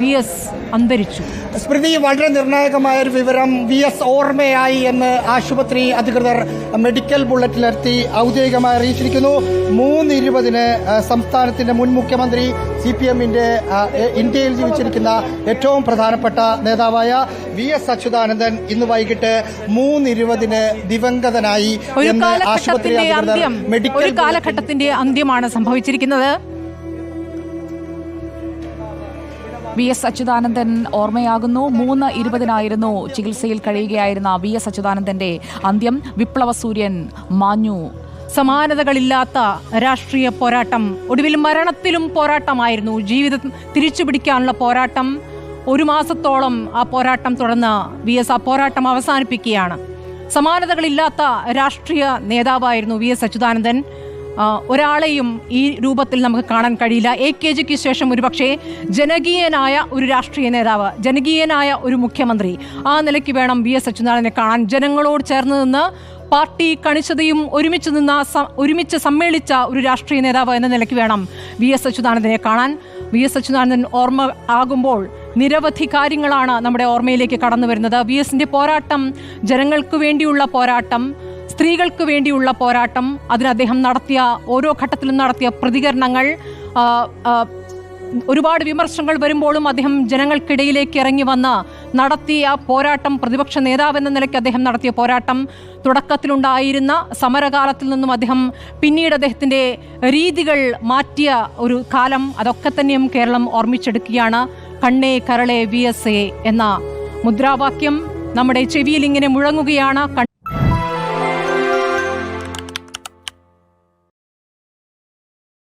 V S അന്തരിച്ചു. സ്മൃതി വളരെ നിർണായകമായ ഒരു വിവരം വി എസ് ഓർമ്മയായി എന്ന് ആശുപത്രി അധികൃതർ മെഡിക്കൽ ബുള്ളറ്റിലെത്തി ഔദ്യോഗികമായി അറിയിച്ചിരിക്കുന്നു. മൂന്ന് ഇരുപതിന് സംസ്ഥാനത്തിന്റെ മുൻ മുഖ്യമന്ത്രി സി പി എമ്മിന്റെ ഇന്ത്യയിൽ ജീവിച്ചിരിക്കുന്ന ഏറ്റവും പ്രധാനപ്പെട്ട നേതാവായ വി എസ് അച്യുതാനന്ദൻ ഇന്ന് വൈകിട്ട് മൂന്ന് ഇരുപതിന് ദിവംഗതനായി ആശുപത്രി അധികൃതർ മെഡിക്കൽ കാലഘട്ടത്തിന്റെ അന്ത്യമാണ് സംഭവിച്ചിരിക്കുന്നത്. വി എസ് അച്യുതാനന്ദൻ ഓർമ്മയാകുന്നു. മൂന്ന് ഇരുപതിനായിരുന്നു ചികിത്സയിൽ കഴിയുകയായിരുന്ന വി എസ് അച്യുതാനന്ദന്റെ അന്ത്യം. വിപ്ലവ സൂര്യൻ മാഞ്ഞു. സമാനതകളില്ലാത്ത രാഷ്ട്രീയ പോരാട്ടം ഒടുവിൽ മരണത്തിലും പോരാട്ടമായിരുന്നു. ജീവിതം തിരിച്ചു പിടിക്കാനുള്ള പോരാട്ടം. ഒരു മാസത്തോളം ആ പോരാട്ടം തുടർന്ന് വി എസ് ആ പോരാട്ടം അവസാനിപ്പിക്കുകയാണ്. സമാനതകളില്ലാത്ത രാഷ്ട്രീയ നേതാവായിരുന്നു വി എസ് അച്യുതാനന്ദൻ. ഒരാളെയും ഈ രൂപത്തിൽ നമുക്ക് കാണാൻ കഴിയില്ല. എ കെ ജിക്ക് ശേഷം ഒരുപക്ഷെ ജനകീയനായ ഒരു രാഷ്ട്രീയ നേതാവ് ജനകീയനായ ഒരു മുഖ്യമന്ത്രി ആ നിലയ്ക്ക് വേണം വി എസ് അച്യുതാനന്ദനെ കാണാൻ. ജനങ്ങളോട് ചേർന്ന് നിന്ന് പാർട്ടി കണിച്ചതയും ഒരുമിച്ച് നിന്ന ഒരുമിച്ച് സമ്മേളിച്ച ഒരു രാഷ്ട്രീയ നേതാവ് എന്ന നിലയ്ക്ക് വേണം വി എസ് അച്യുതാനന്ദനെ കാണാൻ. വി എസ് അച്യുതാനന്ദൻ ഓർമ്മ ആകുമ്പോൾ നിരവധി കാര്യങ്ങളാണ് നമ്മുടെ ഓർമ്മയിലേക്ക് കടന്നു വരുന്നത് വി എസിന്റെ പോരാട്ടം ജനങ്ങൾക്ക് വേണ്ടിയുള്ള പോരാട്ടം സ്ത്രീകൾക്ക് വേണ്ടിയുള്ള പോരാട്ടം അതിന് അദ്ദേഹം നടത്തിയ ഓരോ ഘട്ടത്തിലും നടത്തിയ പ്രതികരണങ്ങൾ ഒരുപാട് വിമർശനങ്ങൾ വരുമ്പോഴും അദ്ദേഹം ജനങ്ങൾക്കിടയിലേക്ക് ഇറങ്ങി വന്ന നടത്തിയ പോരാട്ടം പ്രതിപക്ഷ നേതാവെന്ന നിലയ്ക്ക് അദ്ദേഹം നടത്തിയ പോരാട്ടം തുടക്കത്തിലുണ്ടായിരുന്ന സമരകാലത്തിൽ നിന്നും അദ്ദേഹം പിന്നീട് അദ്ദേഹത്തിന്റെ രീതികൾ മാറ്റിയ ഒരു കാലം അതൊക്കെ തന്നെയും കേരളം ഓർമ്മിച്ചെടുക്കുകയാണ്. കണ്ണേ കരളെ വി എന്ന മുദ്രാവാക്യം നമ്മുടെ ചെവിയിൽ ഇങ്ങനെ മുഴങ്ങുകയാണ്.